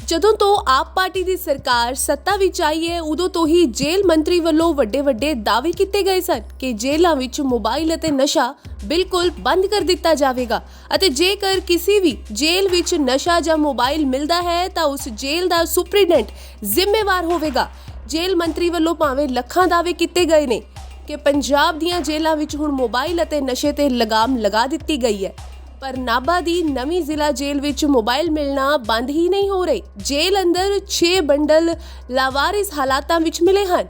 ਜਦੋਂ ਤੋਂ ਆਪ ਪਾਰਟੀ ਦੀ ਸਰਕਾਰ ਸੱਤਾ ਵਿੱਚ ਆਈ ਹੈ, ਉਦੋਂ ਤੋਂ ਹੀ ਜੇਲ੍ਹ ਮੰਤਰੀ ਵੱਲੋਂ ਵੱਡੇ ਵੱਡੇ ਦਾਅਵੇ ਕੀਤੇ ਗਏ ਸਨ ਕਿ ਜੇਲ੍ਹਾਂ ਵਿੱਚ ਮੋਬਾਈਲ ਅਤੇ ਨਸ਼ਾ ਬਿਲਕੁਲ ਬੰਦ ਕਰ ਦਿੱਤਾ ਜਾਵੇਗਾ ਅਤੇ ਜੇਕਰ ਕਿਸੇ ਵੀ ਜੇਲ੍ਹ ਵਿੱਚ ਨਸ਼ਾ ਜਾਂ ਮੋਬਾਈਲ ਮਿਲਦਾ ਹੈ, ਤਾਂ ਉਸ ਜੇਲ੍ਹ ਦਾ ਸੁਪਰੀਡੈਂਟ ਜ਼ਿੰਮੇਵਾਰ ਹੋਵੇਗਾ। ਜੇਲ੍ਹ ਮੰਤਰੀ ਵੱਲੋਂ ਭਾਵੇਂ ਲੱਖਾਂ ਦਾਅਵੇ ਕੀਤੇ ਗਏ ਨੇ ਕਿ ਪੰਜਾਬ ਦੀਆਂ ਜੇਲ੍ਹਾਂ ਵਿੱਚ ਹੁਣ ਮੋਬਾਈਲ ਅਤੇ ਨਸ਼ੇ ਤੇ ਲਗਾਮ ਲਗਾ ਦਿੱਤੀ ਗਈ ਹੈ। ਪਰ ਨਾਭਾ ਦੀ ਨਵੀਂ ਜ਼ਿਲ੍ਹਾ ਜੇਲ੍ਹ ਵਿੱਚ ਮੋਬਾਈਲ ਮਿਲਣਾ ਬੰਦ ਹੀ ਨਹੀਂ ਹੋ ਰਹੀ। ਜੇਲ੍ਹ ਅੰਦਰ 6 ਬੰਡਲ ਲਾਵਾਰਿਸ ਹਾਲਾਤਾਂ ਵਿੱਚ ਮਿਲੇ ਹਨ।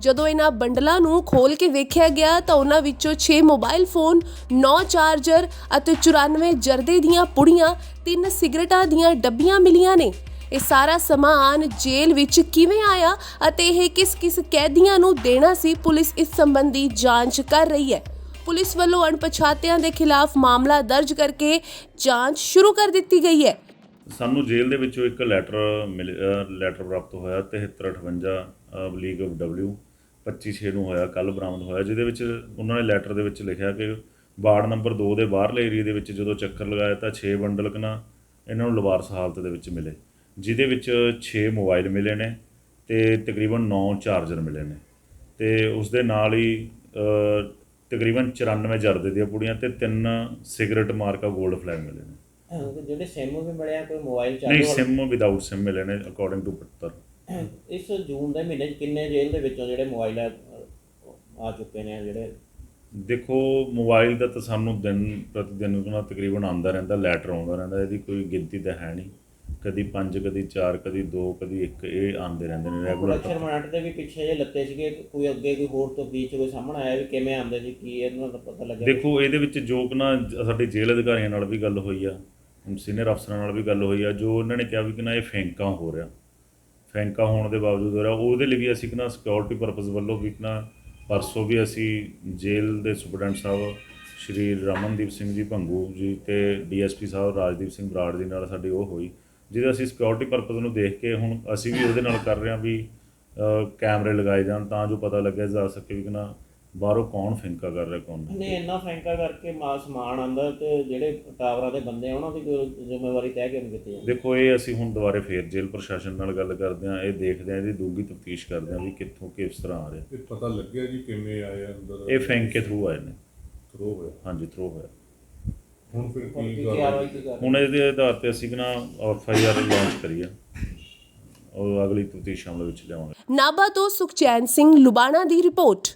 ਜਦੋਂ ਇਹਨਾਂ ਬੰਡਲਾਂ ਨੂੰ ਖੋਲ ਕੇ ਵੇਖਿਆ ਗਿਆ ਤਾਂ ਉਹਨਾਂ ਵਿੱਚੋਂ 6 ਮੋਬਾਈਲ ਫੋਨ 9 ਚਾਰਜਰ ਅਤੇ 94 ਜਰਦੇ ਦੀਆਂ ਪੁੜੀਆਂ, ਤਿੰਨ ਸਿਗਰਟਾਂ ਦੀਆਂ ਡੱਬੀਆਂ ਮਿਲੀਆਂ ਨੇ। ਇਹ ਸਾਰਾ ਸਮਾਨ ਜੇਲ੍ਹ ਵਿੱਚ ਕਿਵੇਂ ਆਇਆ ਅਤੇ ਇਹ ਕਿਸ-ਕਿਸ ਕੈਦੀਆਂ ਨੂੰ ਦੇਣਾ ਸੀ ਪੁਲਿਸ ਇਸ ਸੰਬੰਧੀ ਜਾਂਚ ਕਰ ਰਹੀ ਹੈ। ਪੁਲਿਸ ਵੱਲੋਂ ਅਣਪਛਾਤਿਆਂ ਦੇ ਖਿਲਾਫ ਮਾਮਲਾ ਦਰਜ ਕਰਕੇ ਜਾਂਚ ਸ਼ੁਰੂ ਕਰ ਦਿੱਤੀ ਗਈ ਹੈ। ਸਾਨੂੰ ਜੇਲ੍ਹ ਦੇ ਵਿੱਚੋਂ ਇੱਕ ਲੈਟਰ ਮਿਲ ਲੈਟਰ ਪ੍ਰਾਪਤ ਹੋਇਆ 7358 ਬਲੀਗ ਆਫ ਡਬਲਿਊ 25/6 ਨੂੰ ਹੋਇਆ ਕੱਲ ਬਰਾਮਦ ਹੋਇਆ, ਜਿਹਦੇ ਵਿੱਚ ਉਹਨਾਂ ਨੇ ਲੈਟਰ ਦੇ ਵਿੱਚ ਲਿਖਿਆ ਕਿ ਵਾਰਡ ਨੰਬਰ 2 ਦੇ ਬਾਹਰਲੇ ਏਰੀਆ ਦੇ ਵਿੱਚ ਜਦੋਂ ਚੱਕਰ ਲਗਾਇਆ ਤਾਂ 6 ਬੰਡਲ ਕਨਾ ਇਹਨਾਂ ਨੂੰ ਲਵਾਰਸ ਹਾਲਤ ਦੇ ਵਿੱਚ ਮਿਲੇ, ਜਿਹਦੇ ਵਿੱਚ 6 ਮੋਬਾਈਲ ਮਿਲੇ ਨੇ ਤੇ ਤਕਰੀਬਨ 9 ਚਾਰਜਰ ਮਿਲੇ ਨੇ ਤੇ ਉਸ ਦੇ ਨਾਲ ਹੀ ਤਕਰੀਬਨ 94 ਜਰਦੇ ਦੀਆਂ ਪੁੜੀਆਂ ਤੇ ਤਿੰਨ ਸਿਗਰਟ ਮਾਰਕਾ 골ਡ ਫਲੈਗ ਮਿਲੇ ਨੇ। ਜਿਹੜੇ ਸਿਮ ਵੀ ਮਿਲਿਆ ਕੋਈ ਮੋਬਾਈਲ ਨਹੀਂ ਚਾਲੂ ਸਿਮ ਵਿਦਆਊਟ ਸਿਮ ਮਿਲੇ ਨੇ ਅਕੋਰਡਿੰਗ ਟੂ ਪੱਤਰ। ਇਸ ਜੂਨ ਦੇ ਮਹੀਨੇ 'ਚ ਕਿੰਨੇ ਜੇਲ੍ਹ ਦੇ ਵਿੱਚੋਂ ਜਿਹੜੇ ਮੋਬਾਈਲ ਆ ਚੁੱਕੇ ਨੇ ਜਿਹੜੇ? ਦੇਖੋ ਮੋਬਾਈਲ ਦਾ ਤਾਂ ਸਾਨੂੰ ਦਿਨ ਪ੍ਰਤੀ ਦਿਨ ਉਹਨਾਂ ਤਕਰੀਬਨ ਆਉਂਦਾ ਰਹਿੰਦਾ ਲੈਟਰ ਆਉਂਦਾ ਰਹਿੰਦਾ ਇਹਦੀ ਕੋਈ ਗਿਣਤੀ ਤਾਂ ਹੈ ਨਹੀਂ। ਕਦੀ 5 ਕਦੀ 4 ਕਦੀ 2 ਕਦੀ 1 ਇਹ ਆਉਂਦੇ ਰਹਿੰਦੇ ਨੇ ਪ੍ਰੋਡਕਸ਼ਨ ਰੈਗੂਲਰ ਮਾਰਟ ਦੇ ਵੀ ਪਿੱਛੇ ਜੇ ਲੱਤੇ ਸੀਗੇ ਕੋਈ ਅੱਗੇ ਕੋਈ ਹੋਰ ਤੋਂ ਬੀਚ ਕੋਈ ਸਾਹਮਣੇ ਆਇਆ ਵੀ ਕਿਵੇਂ ਆਉਂਦੇ ਸੀ ਕੀ ਇਹਨਾਂ ਦਾ ਪਤਾ ਲੱਗਿਆ। ਦੇਖੋ ਇਹਦੇ ਵਿੱਚ ਜੋ ਨਾ ਸਾਡੇ ਜੇਲ੍ਹ ਅਧਿਕਾਰੀਆਂ ਨਾਲ ਵੀ ਗੱਲ ਹੋਈ ਆ ਸੀਨੀਅਰ ਅਫਸਰਾਂ ਨਾਲ ਵੀ ਗੱਲ ਹੋਈ ਆ ਜੋ ਉਹਨਾਂ ਨੇ ਕਿਹਾ ਵੀ ਕਿ ਨਾ ਇਹ ਫੈਂਕਾ ਹੋ ਰਿਹਾ। ਫੈਂਕਾ ਹੋਣ ਦੇ ਬਾਵਜੂਦ ਹੋ ਰਿਹਾ ਉਹਦੇ ਲਈ ਵੀ ਅਸੀਂ ਕਿ ਨਾ ਸਿਕਿਉਰਿਟੀ ਪਰਪਸ ਵੱਲੋਂ ਵੀ ਨਾ ਪਰਸੋਂ ਵੀ ਅਸੀਂ ਜੇਲ੍ਹ ਦੇ ਸੁਪਰਡੈਂਟ ਸਾਹਿਬ ਸ਼੍ਰੀ ਰਮਨਦੀਪ ਸਿੰਘ ਜੀ ਭੰਗੂ ਜੀ ਤੇ ਡੀਐਸਪੀ ਸਾਹਿਬ ਰਾਜਦੀਪ ਸਿੰਘ ਬਰਾੜ ਜੀ ਨਾਲ ਸਾਡੀ ਉਹ ਹੋਈ। ਜਿਹਦੇ ਅਸੀਂ ਸਿਕਿਉਰਿਟੀ ਪਰਪਸ ਨੂੰ ਦੇਖ ਕੇ ਹੁਣ ਅਸੀਂ ਵੀ ਉਹਦੇ ਨਾਲ ਕਰ ਰਹੇ ਹਾਂ ਵੀ ਕੈਮਰੇ ਲਗਾਏ ਜਾਣ ਤਾਂ ਜੋ ਪਤਾ ਲੱਗਿਆ ਜਾ ਸਕੇ ਵੀ ਕਿ ਨਾ ਬਾਹਰੋਂ ਕੌਣ ਫੈਂਕਾ ਕਰ ਰਿਹਾ ਕੌਣ ਨਹੀਂ। ਇੰਨਾ ਫੈਂਕਾ ਕਰਕੇ ਮਾ ਸਮਾਨ ਆਂਦਾ ਤੇ ਜਿਹੜੇ ਟਾਵਰਾਂ ਦੇ ਬੰਦੇ ਆ ਉਹਨਾਂ ਦੀ ਕੋਈ ਜ਼ਿੰਮੇਵਾਰੀ ਤੈਅ ਕਿਉਂ ਕੀਤੀ ਜਾਂਦੀ। ਦੇਖੋ ਇਹ ਅਸੀਂ ਹੁਣ ਦੁਬਾਰੇ ਫੇਰ ਜੇਲ੍ਹ ਪ੍ਰਸ਼ਾਸਨ ਨਾਲ ਗੱਲ ਕਰਦੇ ਹਾਂ ਇਹ ਦੇਖਦੇ ਹਾਂ ਇਹਦੀ ਡੂੰਘੀ ਤਫਤੀਸ਼ ਕਰਦੇ ਹਾਂ ਵੀ ਕਿੱਥੋਂ ਕਿਸ ਤਰ੍ਹਾਂ ਆ ਰਿਹਾ। ਇਹ ਪਤਾ ਲੱਗਿਆ ਜੀ ਕਿਵੇਂ ਆਏ ਆ ਅੰਦਰ। ਇਹ ਫੈਂਕੇ ਥਰੂ ਆਏ ਨੇ। ਥਰੋ ਹੋਇਆ। ਹਾਂਜੀ ਥਰੂ ਹੋਇਆ। ਹੁਣ ਫਿਰ ਹੁਣ ਕੀ ਕੀ ਕਰ ਕਾਰਵਾਈ ਕੀ ਕਰ ਹੁਣ ਇਹਦੇ ਆਧਾਰ ਤੇ ਅਸੀਂ ਨਾ ਐਫ ਆਈ ਆਰ ਲਾਂਚ ਕਰੀ ਆ। ਉਹ ਅਗਲੀ ਤਫਤੀਸ਼ ਸ਼ਾਮਲ ਵਿੱਚ ਲਿਆਵਾਂਗੇ। ਨਾਭਾ ਤੋਂ ਸੁਖਚੈਨ ਸਿੰਘ ਲੁਬਾਣਾ ਦੀ ਰਿਪੋਰਟ।